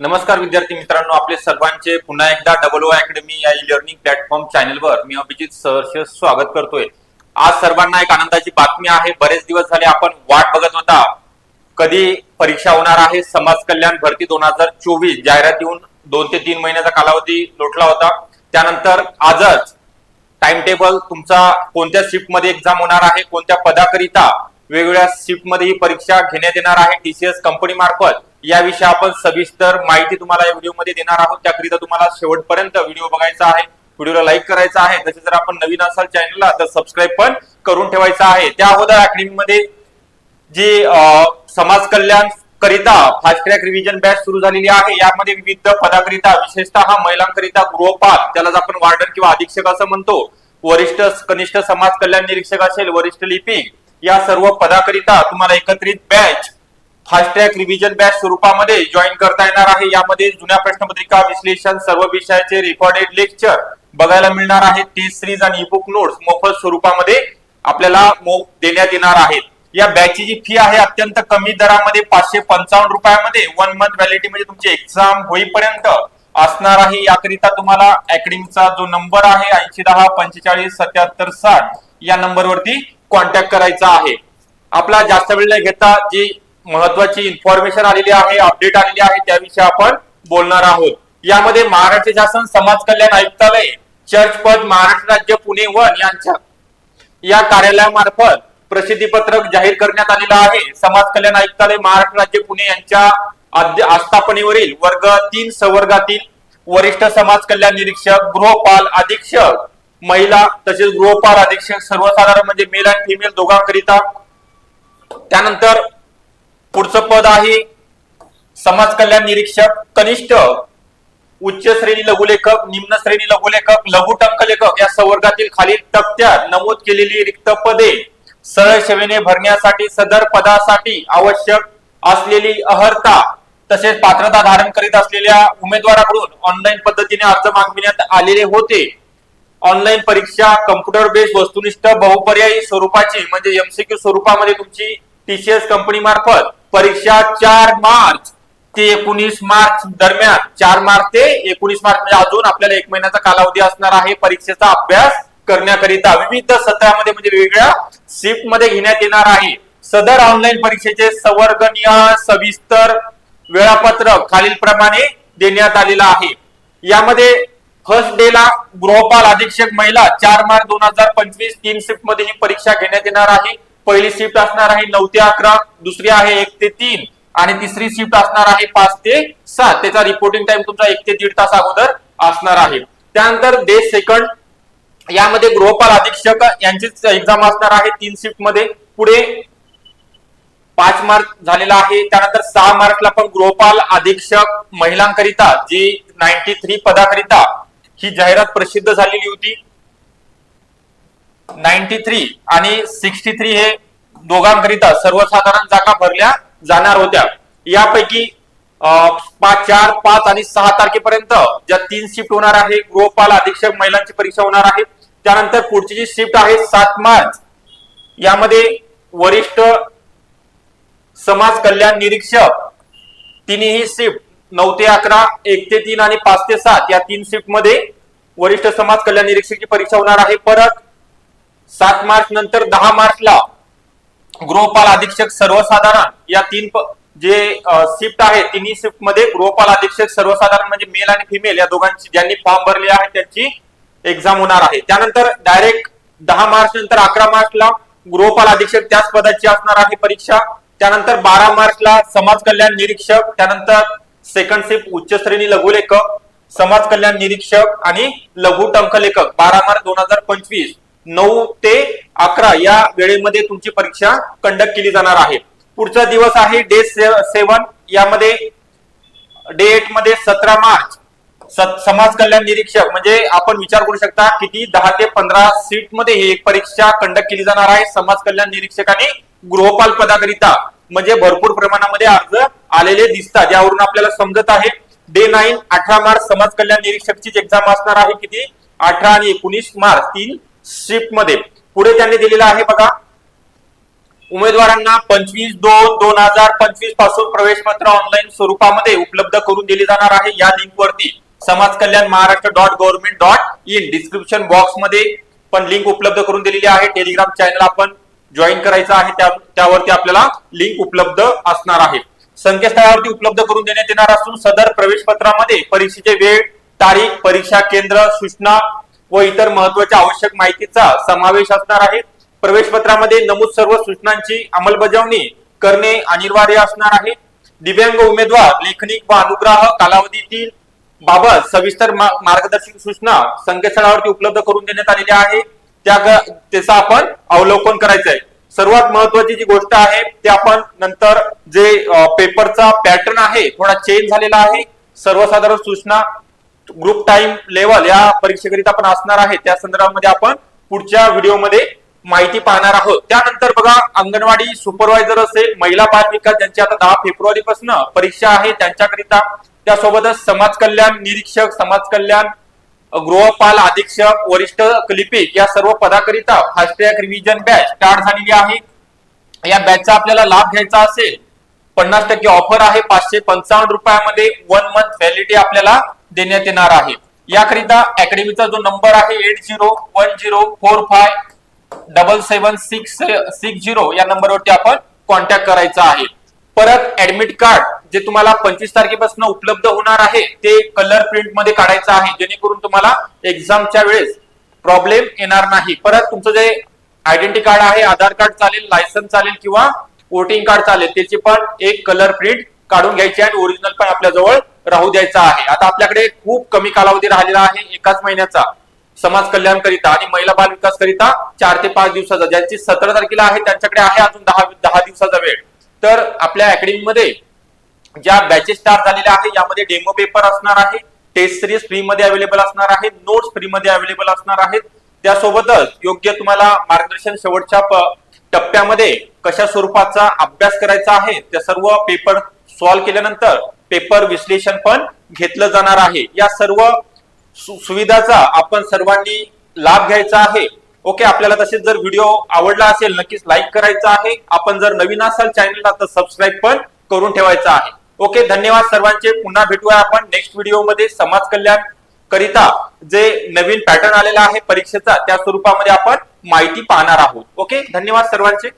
नमस्कार विद्यार्थी मित्रांनो आपले सर्वांचे पुन्हा एकदा डबल ओ अकॅडमी या ई लर्निंग प्लॅटफॉर्म चॅनलवर मी अभिजित सहर्ष स्वागत करतोय. आज सर्वांना एक आनंदाची बातमी आहे. बरेच दिवस झाले आपण वाट बघत होता. कधी परीक्षा होणार आहे? समाज कल्याण भरती दोन हजार चोवीस जाहिरात येऊन दोन ते तीन महिन्याचा कालावधी लोटला होता. त्यानंतर आजच टाइम टेबल तुमचा कोणत्या शिफ्टमध्ये एक्झाम होणार आहे? कोणत्या पदाकरिता वेगवेगळ्या शिफ्टमध्ये ही परीक्षा घेण्यात येणार आहे? टीसीएस कंपनी मार्फत याविषयी आपण सविस्तर माहिती तुम्हाला या व्हिडिओमध्ये देणार आहोत. त्याकरिता तुम्हाला शेवटपर्यंत व्हिडिओ बघायचा आहे व्हिडिओला लाईक करायचा आहे. तसेच जर आपण नवीन असाल चॅनलला तर सबस्क्राईब पण करून ठेवायचा आहे. त्या अगोदर अकॅडमीमध्ये जी समाज कल्याण करिता फास्ट ट्रॅक रिव्हिजन बॅच सुरू झालेली आहे. यामध्ये विविध पदाकरिता विशेषतः महिलांकरिता गृहपाल त्याला आपण वार्डन किंवा अधीक्षक असं म्हणतो. वरिष्ठ कनिष्ठ समाज कल्याण निरीक्षक असेल वरिष्ठ लिपिक या सर्व पदाकरिता तुम्हाला एकत्रित batch fast track revision batch स्वरूपामध्ये जॉईन करता येणार आहे. यामध्ये जुन्या प्रश्नपत्रिका विश्लेषण सर्व विषयाचे रेकॉर्डेड लेक्चर बघायला मिळणार आहे टेस्ट सिरीज आणि ईबुक नोट्स मोफत स्वरूपामध्ये आपल्याला देण्यात येणार आहेत. या बॅचची जी फी आहे अत्यंत कमी दरामध्ये पाचशे पंचावन्न रुपयामध्ये. वन मंथ व्हॅलिडिटी म्हणजे तुमची एक्झाम होईपर्यंत असणार आहे. याकरिता तुम्हाला अकॅडमीचा जो नंबर आहे ऐंशी दहा पंचेचाळीस सत्याहत्तर साठ या नंबरवरती कॉन्टॅक्ट करायचा आहे. आपला जास्त वेळ न घेता जी महत्वाची इन्फॉर्मेशन आलेली आहे अपडेट आलेली आहे त्याविषयी आपण बोलणार आहोत. यामध्ये महाराष्ट्र शासन समाज कल्याण आयुक्तालय चर्च पद महाराष्ट्र राज्य पुणे वन यांच्या या कार्यालयामार्फत प्रसिद्धी पत्रक जाहीर करण्यात आलेलं आहे. समाज कल्याण आयुक्तालय महाराष्ट्र राज्य पुणे यांच्या आद्य- आस्थापनेवरील वर्ग तीन संवर्गातील वरिष्ठ समाज कल्याण निरीक्षक गृहपाल अधीक्षक महिला तसेच गृहपाल अधीक्षक सर्वसाधारण म्हणजे मेल आणि फिमेल दोघांकरिता. त्यानंतर पुढचं पद आहे समाज कल्याण निरीक्षक कनिष्ठ उच्च श्रेणी लघुलेखक निम्न श्रेणी लघुलेखक लघु टंकलेखक या संवर्गातील खालील तक्त्यात नमूद केलेली रिक्त पदे सरळ सेवेने भरण्यासाठी सदर पदासाठी आवश्यक असलेली अहर्ता तसेच पात्रता धारण करीत असलेल्या उमेदवाराकडून ऑनलाईन पद्धतीने अर्ज मागविण्यात आलेले होते. ऑनलाईन परीक्षा कम्प्युटर बेस्ड वस्तुनिष्ठ बहुपर्यायी स्वरूपाची म्हणजे एमसीक्यू स्वरूपामध्ये तुमची टीसीएस कंपनी मार्फत परीक्षा चार मार्च ते एकोणीस मार्च दरम्यान चार मार्च ते एकोणीस मार्च म्हणजे अजून आपल्याला एक महिन्याचा कालावधी असणार आहे. परीक्षेचा अभ्यास करण्याकरिता विविध सत्रामध्ये म्हणजे वेगवेगळ्या शिफ्टमध्ये घेण्यात येणार आहे. सदर ऑनलाईन परीक्षेचे संवर्गनीय सविस्तर वेळापत्रक खालील प्रमाणे देण्यात आलेलं आहे. यामध्ये फर्स्ट डे ला गृहपाल अधीक्षक महिला चार मार्च दोन हजार पंचवीस तीन शिफ्टमध्ये ही परीक्षा घेण्यात येणार आहे. पहिली शिफ्ट असणार आहे नऊ ते अकरा दुसरी आहे एक ते तीन आणि तिसरी शिफ्ट असणार आहे पाच ते सात. त्याचा रिपोर्टिंग टाइम तुमचा एक ते दीड तास अगोदर असणार आहे. त्यानंतर डे सेकंड यामध्ये गृहपाल अधीक्षक यांचीच एक्झाम असणार आहे तीन शिफ्टमध्ये. पुढे पाच मार्च झालेला आहे. त्यानंतर सहा मार्चला पण गृहपाल अधीक्षक महिलांकरिता जी नाईन्टी थ्री पदाकरिता ही जाहिरात प्रसिद्ध झालेली होती. नाईन्टी थ्री आणि सिक्स्टी थ्री हे दोघांकरिता सर्वसाधारण जागा भरल्या जाणार होत्या. यापैकी पाच चार पाच आणि सहा तारखेपर्यंत ज्या तीन शिफ्ट होणार आहे गृहपाल अधीक्षक महिलांची परीक्षा होणार आहे. त्यानंतर पुढची जी शिफ्ट आहे सात मार्च यामध्ये वरिष्ठ समाज कल्याण निरीक्षक तिन्ही शिफ्ट नऊ ते अकरा एक ते तीन आणि पाच ते सात या तीन शिफ्टमध्ये वरिष्ठ समाज कल्याण निरीक्षकची परीक्षा होणार आहे. परत सात मार्च नंतर दहा मार्चला गृहपाल अधीक्षक सर्वसाधारण या तीन जे शिफ्ट आहे तिन्ही शिफ्टमध्ये गृहपाल अधीक्षक सर्वसाधारण म्हणजे मेल आणि फिमेल या दोघांची ज्यांनी फॉर्म भरले आहे त्यांची एक्झाम होणार आहे. त्यानंतर डायरेक्ट दहा मार्च नंतर अकरा मार्चला गृहपाल अधीक्षक त्याच पदाची असणार आहे परीक्षा. त्यानंतर बारा मार्चला समाज कल्याण निरीक्षक त्यानंतर सेकंड शिफ्ट उच्च श्रेणी लघुलेखक समाज कल्याण निरीक्षक आणि लघु टंकलेखक. बारा मार्च दोन हजार पंचवीस. नऊ ते अकरा या वेळेमध्ये तुमची परीक्षा कंडक्ट केली जाणार आहे. पुढचा दिवस आहे डे सेवन यामध्ये डे एटमध्ये सतरा मार्च. समाज कल्याण निरीक्षक म्हणजे आपण विचार करू शकता किती दहा ते पंधरा सीटमध्ये ही एक परीक्षा कंडक्ट केली जाणार आहे समाज कल्याण निरीक्षक आणि गृहपाल पदाकरिता. म्हणजे भरपूर प्रमाणामध्ये अर्ज आलेले दिसतात यावरून आपल्याला समजत आहे. डे नाईन अठरा मार्च समाज कल्याण निरीक्षकचीच एक्झाम असणार आहे किती? अठरा आणि एकोणीस मार्च तीन मध्ये पुढे त्यांनी दिलेला आहे बघा. उमेदवारांना पंचवीस दोन दोन हजार पंचवीसपासून प्रवेश पत्र ऑनलाईन स्वरूपामध्ये उपलब्ध करून दिली जाणार आहे. या लिंक वरती Samaj Kalyan Maharashtra dot government dot in description बॉक्समध्ये पण लिंक उपलब्ध करून दिलेली आहे. टेलिग्राम चॅनल आपण जॉईन करायचं आहे. त्यावरती आपल्याला लिंक उपलब्ध असणार आहे. संकेतस्थळावरती उपलब्ध करून देण्यात येणार असून सदर प्रवेश पत्रामध्ये परीक्षेचे वेळ तारीख परीक्षा केंद्र सूचना व इतर महत्त्वाच्या आवश्यक माहितीचा समावेश असणार आहे. प्रवेश पत्रामध्ये नमूद सर्व सूचनांची अंमलबजावणी करणे अनिवार्य असणार आहे. दिव्यांग उमेदवार लेखनिक व अनुग्रह कालावधीतील बाबत सविस्तर मार्गदर्शक सूचना संकेतस्थळावरती उपलब्ध करून देण्यात आलेल्या आहे. त्या त्याचा आपण अवलोकन करायचं आहे सर्वात महत्वाची जी गोष्ट आहे ते आपण नंतर जे पेपरचा पॅटर्न आहे थोडा चेंज झालेला आहे. सर्वसाधारण सूचना ग्रुप टाइम लेवल या परीक्षेकरिता पण असणार आहे. त्या संदर्भामध्ये आपण पुढच्या व्हिडिओमध्ये माहिती पाहणार आहोत. त्यानंतर बघा अंगणवाडी सुपरवायझर असेल महिला बाल विकास ज्यांची आता दहा फेब्रुवारी पासून परीक्षा आहे त्यांच्याकरिता त्यासोबतच समाज कल्याण निरीक्षक समाज कल्याण गृहपाल अधीक्षक वरिष्ठ क्लिपिक या सर्व पदाकरिता fast track revision batch start झालेली आहे. या बॅचचा आपल्याला लाभ घ्यायचा असेल पन्नास टक्के ऑफर आहे पाचशे पंचावन्न रुपयामध्ये वन मंथ व्हॅलिडिटी आपल्याला देण्यात येणार आहे. याकरिता अकॅडमीचा जो नंबर आहे eight zero one zero four five double seven six six zero या नंबरवरती आपण कॉन्टॅक्ट करायचा आहे. परत ऍडमिट कार्ड जे तुम्हाला पंचवीस तारखेपासून उपलब्ध होणार आहे ते कलर प्रिंटमध्ये काढायचं आहे. जेणेकरून तुम्हाला एक्झामच्या वेळेस प्रॉब्लेम येणार नाही. परत तुमचं जे आयडेंटिटी कार्ड आहे आधार कार्ड चालेल लायसन्स चालेल किंवा वोटिंग कार्ड चालेल त्याची पण एक कलर प्रिंट काढून घ्यायची आणि ओरिजिनल पण आपल्याजवळ राहू द्यायचा आहे. आता आपल्याकडे खूप कमी कालावधी राहिलेला आहे. एकाच महिन्याचा. समाज कल्याण करिता आणि महिला बाल विकास करिता चार ते पाच दिवसाचा. ज्यांची सतरा तारखेला आहे त्यांच्याकडे आहे अजून दहा दहा दिवसाचा वेळ. तर आपल्या अकॅडमीमध्ये ज्या बॅचेस स्टार्ट झालेल्या आहे यामध्ये डेमो पेपर असणार आहे टेस्ट सिरीज फ्री मध्ये अवेलेबल असणार आहे नोट्स फ्री मध्ये अवेलेबल असणार आहेत. त्यासोबतच योग्य तुम्हाला मार्गदर्शन शेवटच्या टप्प्यामध्ये कशा स्वरूपाचा अभ्यास करायचा आहे त्या सर्व पेपर सॉल्व्ह केल्यानंतर पेपर विश्लेषण पण घेतलं जाणार आहे. या सर्व सुविधाचा आपण सर्वांनी लाभ घ्यायचा आहे. ओके आपल्याला तसेच जर व्हिडिओ आवडला असेल नक्कीच लाईक करायचा आहे. आपण जर नवीन असाल चॅनलला तर सबस्क्राईब पण करून ठेवायचा आहे. ओके धन्यवाद सर्वांचे. पुन्हा भेटूया आपण नेक्स्ट व्हिडिओमध्ये. समाज कल्याण करिता जे नवीन पॅटर्न आलेला आहे परीक्षेचा त्या स्वरूपामध्ये आपण माहिती पाहणार आहोत. ओके धन्यवाद सर्वांचे.